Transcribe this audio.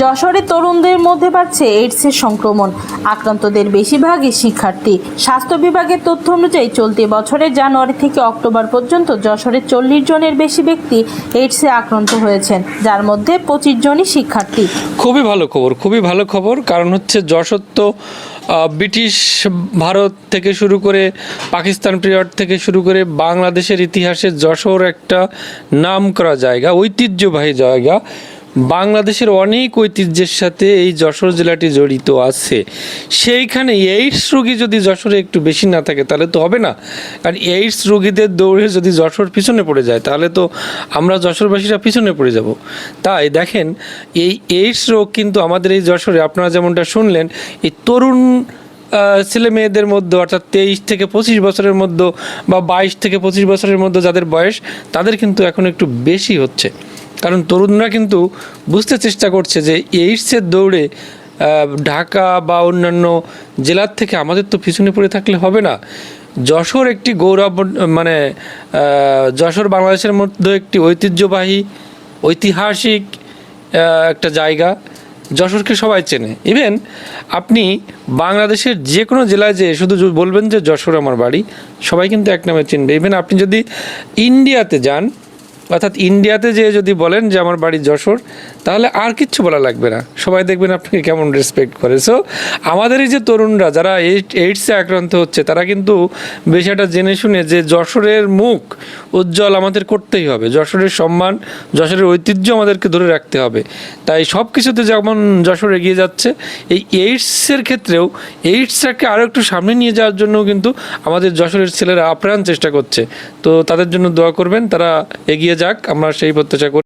যশোরে তরুণদের মধ্যে বাড়ছে এইডসের সংক্রমণ। আক্রান্তদের বেশিরভাগই শিক্ষার্থী। স্বাস্থ্য বিভাগের তথ্য অনুযায়ী চলতি বছরের জানুয়ারি থেকে অক্টোবর পর্যন্ত যশোরে চল্লিশ জনের বেশি ব্যক্তি এইডসে আক্রান্ত হয়েছেন, যার মধ্যে পঁচিশ জনই শিক্ষার্থী। খুবই ভালো খবর, খুবই ভালো খবর। কারণ হচ্ছে যশোর তো ব্রিটিশ ভারত থেকে শুরু করে পাকিস্তান পিরিয়ড থেকে শুরু করে বাংলাদেশের ইতিহাসে যশোর একটা নাম করা জায়গা, ঐতিহ্যবাহী জায়গা। বাংলাদেশের অনেক ঐতিহ্যের সাথে এই যশোর জেলাটি জড়িত আছে। সেইখানে এইডস রোগী যদি যশোরে একটু বেশি না থাকে, তাহলে তো হবে না। কারণ এইডস রোগীদের দৌড়ে যদি যশোর পিছনে পড়ে যায়, তাহলে তো আমরা যশোরবাসীরা পিছনে পড়ে যাব। তাই দেখেন, এই এইডস রোগ কিন্তু আমাদের এই যশোরে, আপনারা যেমনটা শুনলেন, এই তরুণ ছেলে মেয়েদের মধ্যে, অর্থাৎ তেইশ থেকে পঁচিশ বছরের মধ্যে বা বাইশ থেকে পঁচিশ বছরের মধ্যে যাদের বয়স, তাদের কিন্তু এখন একটু বেশি হচ্ছে। কারণ তরুণরা কিন্তু বুঝতে চেষ্টা করছে যে এইডসের দৌড়ে ঢাকা বা অন্যান্য জেলার থেকে আমাদের তো পিছনে পড়ে থাকলে হবে না। যশোর একটি গৌরব মানে যশোর বাংলাদেশের মধ্যে একটি ঐতিহ্যবাহী, ঐতিহাসিক একটা জায়গা। যশোরকে সবাই চেনে। ইভেন আপনি বাংলাদেশের যে কোনো জেলায় যে শুধু বলবেন যে যশোর আমার বাড়ি, সবাই কিন্তু এক নামে চিনবে। ইভেন আপনি যদি ইন্ডিয়াতে যান অর্থাৎ ইন্ডিয়াতে যে যদি বলেন যে আমার বাড়ি যশোর, তাহলে আর কিচ্ছু বলা লাগবে না। সবাই দেখবেন আপনাকে কেমন রেসপেক্ট করে। সো আমাদের এই যে তরুণরা, যারা এইডসে আক্রান্ত হচ্ছে, তারা কিন্তু বিষয়টা জেনে শুনে যে যশোরের মুখ উজ্জ্বল আমাদের করতেই হবে। যশোরের সম্মান, যশোরের ঐতিহ্য আমাদেরকে ধরে রাখতে হবে। তাই সব কিছুতে যেমন যশোর এগিয়ে যাচ্ছে, এই এইডসের ক্ষেত্রেও এইডসটাকে আরও একটু সামনে নিয়ে যাওয়ার জন্য কিন্তু আমাদের যশোরের ছেলেরা আপ্রাণ চেষ্টা করছে। তো তাদের জন্য দোয়া করবেন, তারা এগিয়ে যাক আমরা সেই প্রত্যাশা করি।